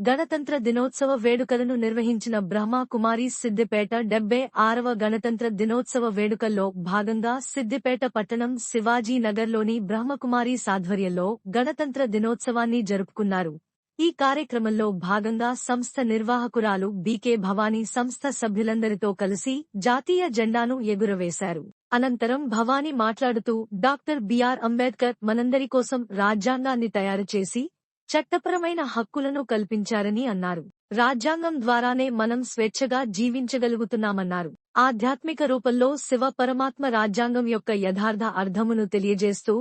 గణతంత్ర దినోత్సవ వేడుకలను నిర్వహించిన బ్రహ్మా కుమారి సిద్దిపేట డెబ్బై ఆరవ గణతంత్ర దినోత్సవ వేడుకల్లో భాగంగా సిద్దిపేట పట్టణం శివాజీ నగర్లోని బ్రహ్మకుమారి సాధ్వర్యంలో గణతంత్ర దినోత్సవాన్ని జరుపుకున్నారు. ఈ కార్యక్రమంలో భాగంగా సంస్థ నిర్వాహకురాలు బీకే భవానీ సంస్థ సభ్యులందరితో కలిసి జాతీయ జెండాను ఎగురవేశారు. అనంతరం భవానీ మాట్లాడుతూ డాక్టర్ బిఆర్ అంబేద్కర్ మనందరి కోసం రాజ్యాంగాన్ని తయారు చేసి చట్టపరమైన హక్కులను కల్పించారని అన్నారు. రాజ్యాంగం ద్వారానే మనం స్వేచ్ఛగా జీవించగలుగుతున్నామన్నారు. ఆధ్యాత్మిక రూపంలో శివ పరమాత్మ రాజ్యాంగం యొక్క యథార్థ అర్థమును తెలియజేస్తూ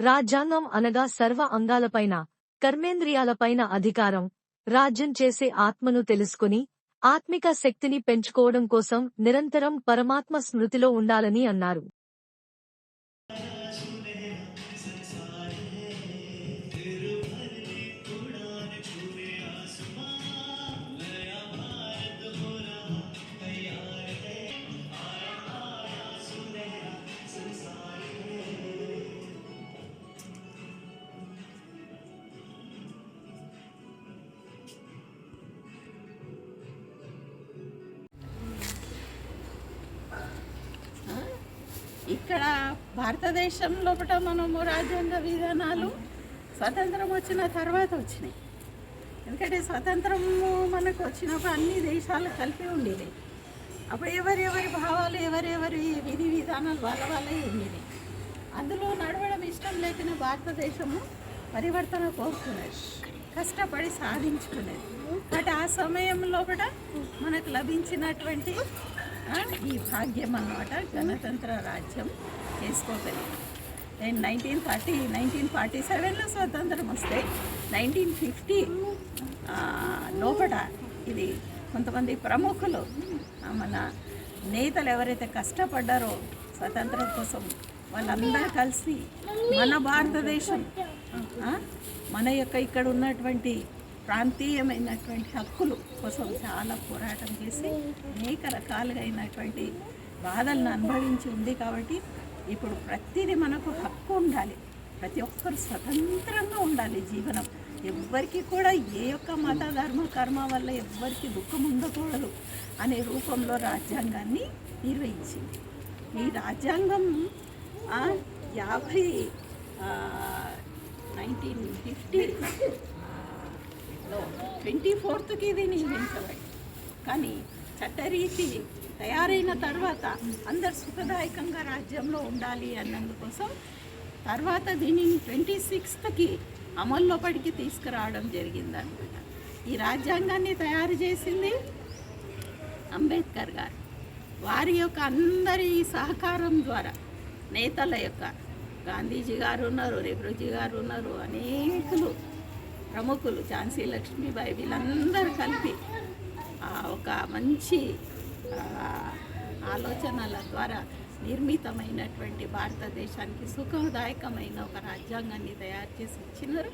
రాజ్యాంగం అనగా సర్వ అంగాలపైన కర్మేంద్రియాలపైన అధికారం రాజ్యం చేసే ఆత్మను తెలుసుకుని ఆత్మిక శక్తిని పెంచుకోవడం కోసం నిరంతరం పరమాత్మ స్మృతిలో ఉండాలని అన్నారు. ఇక్కడ భారతదేశం లోపల మనము రాజ్యాంగ విధానాలు స్వతంత్రం వచ్చిన తర్వాత వచ్చినాయి. ఎందుకంటే స్వతంత్రము మనకు వచ్చినప్పుడు అన్ని దేశాలు కలిపి ఉండేది అప్పుడు ఎవరెవరి భావాలు ఎవరెవరి విధి విధానాలు వాళ్ళ వాళ్ళే ఉండేది అందులో నడవడం ఇష్టం లేకనే భారతదేశము పరివర్తన కోరుకునేది. కష్టపడి సాధించుకునేది. బట్ ఆ సమయంలో కూడా మనకు లభించినటువంటి ఈ భాగ్యం అన్నమాట గణతంత్ర రాజ్యం చేసుకోగలిగింది నేను నైన్టీన్ థర్టీ నైన్టీన్ ఫార్టీ సెవెన్లో స్వతంత్రం వస్తే నైన్టీన్ ఫిఫ్టీ లోపల ఇది కొంతమంది ప్రముఖులు మన నేతలు ఎవరైతే కష్టపడ్డారో స్వతంత్రం కోసం వాళ్ళందరూ కలిసి మన భారతదేశం మన యొక్క ఇక్కడ ఉన్నటువంటి ప్రాంతీయమైనటువంటి హక్కులు కోసం చాలా పోరాటం చేసి అనేక రకాలుగా అయినటువంటి బాధలను అనుభవించి ఉంది కాబట్టి ఇప్పుడు ప్రతిదీ మనకు హక్కు ఉండాలి. ప్రతి ఒక్కరు స్వతంత్రంగా ఉండాలి జీవనం. ఎవ్వరికి కూడా ఏ యొక్క మత ధర్మ కర్మ వల్ల ఎవ్వరికి దుఃఖం ఉండకూడదు అనే రూపంలో రాజ్యాంగాన్ని నిర్వహించింది. ఈ రాజ్యాంగం యాభై నైన్టీన్ ఫిఫ్టీ ట్వంటీ ఫోర్త్కి ఇది నిర్మించబడి కానీ చట్టరీతి తయారైన తర్వాత అందరు సుఖదాయకంగా రాజ్యంలో ఉండాలి అన్నందుకోసం తర్వాత దీనిని ట్వంటీ సిక్స్త్కి అమల్లోపడికి తీసుకురావడం జరిగిందనమాట ఈ రాజ్యాంగాన్ని తయారు చేసింది అంబేద్కర్ గారు. వారి యొక్క అందరి సహకారం ద్వారా నేతల యొక్క గాంధీజీ గారు ఉన్నారు నెహ్రూజీ గారు ఉన్నారు అనేకులు ప్రముఖులు ఝాన్సీ లక్ష్మీబాయి వీళ్ళందరూ కలిపి ఒక మంచి ఆలోచనల ద్వారా నిర్మితమైనటువంటి భారతదేశానికి సుఖదాయకమైన ఒక రాజ్యాంగాన్ని తయారు చేసి ఇచ్చినారు.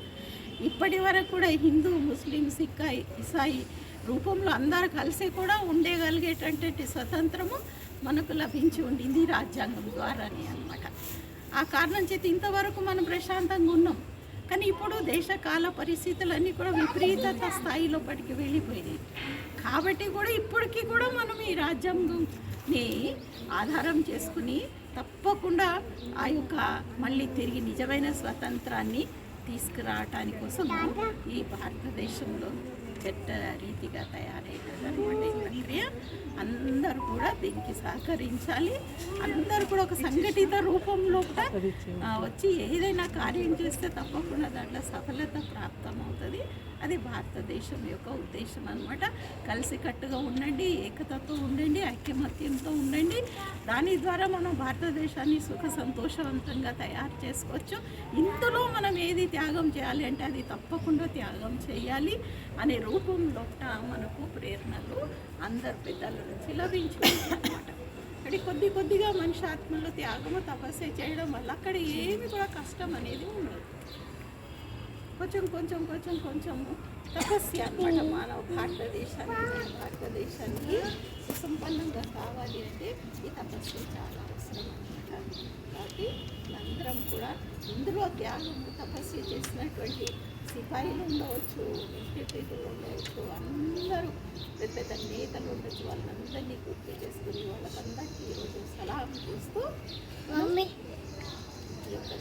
ఇప్పటి వరకు కూడా హిందూ ముస్లిం సిక్క ఇసాయి రూపంలో అందరు కలిసి కూడా ఉండగలిగేటటువంటి స్వతంత్రము మనకు లభించి ఉండింది రాజ్యాంగం ద్వారానే అన్నమాట. ఆ కారణం చేతి ఇంతవరకు మనం ప్రశాంతంగా ఉన్నాం. కానీ ఇప్పుడు దేశకాల పరిస్థితులన్నీ కూడా విపరీతత స్థాయిలో పడికి వెళ్ళిపోయినాయి. కాబట్టి కూడా ఇప్పటికీ కూడా మనం ఈ రాజ్యాంగంని ఆధారం చేసుకుని తప్పకుండా ఆ యొక్క మళ్ళీ తిరిగి నిజమైన స్వతంత్రాన్ని తీసుకురావటానికి కోసం ఈ భారతదేశంలో చట్ట రీతిగా తయారైనదన్నమాట ఈ అందరూ కూడా దీనికి సహకరించాలి. అందరూ కూడా ఒక సంఘటిత రూపంలో కూడా వచ్చి ఏదైనా కార్యం చేస్తే తప్పకుండా దాంట్లో సఫలత ప్రాప్తం అవుతుంది అది భారతదేశం యొక్క ఉద్దేశం అనమాట కలిసికట్టుగా ఉండండి ఏకతతో ఉండండి ఐక్యమత్యంతో ఉండండి. దాని ద్వారా మనం భారతదేశాన్ని సుఖ సంతోషవంతంగా తయారు చేసుకోవచ్చు. ఇందులో మనం ఏది త్యాగం చేయాలి అంటే అది తప్పకుండా త్యాగం చేయాలి అనే రూపంలో మనకు ప్రేరణలు అందరు పెద్దలు నుంచి లభించుకుంటాయి అంటే కొద్ది కొద్దిగా మనిషి ఆత్మలో త్యాగము తపస్సు చేయడం వల్ల అక్కడ ఏమి కూడా కష్టం అనేది ఉండదు. కొంచెం కొంచెం కొంచెం కొంచెం తపస్య అనమాట మానవ భారతదేశానికి భారతదేశానికి సుసంపన్నంగా కావాలి అంటే ఈ తపస్సు చాలా అవసరం అనమాట కాబట్టి అందరం కూడా ఇందులో త్యాగము తపస్సు చేసినటువంటి సిపాయిలు ఉండవచ్చు ఎగ్జిక్యూటివ్లు ఉండవచ్చు అందరూ పెద్ద పెద్ద నేతలు ఉండొచ్చు. వాళ్ళందరినీ గుర్తు చేసుకుని వాళ్ళకందరికీ ఈరోజు సలాం చేస్తూ ఈ యొక్క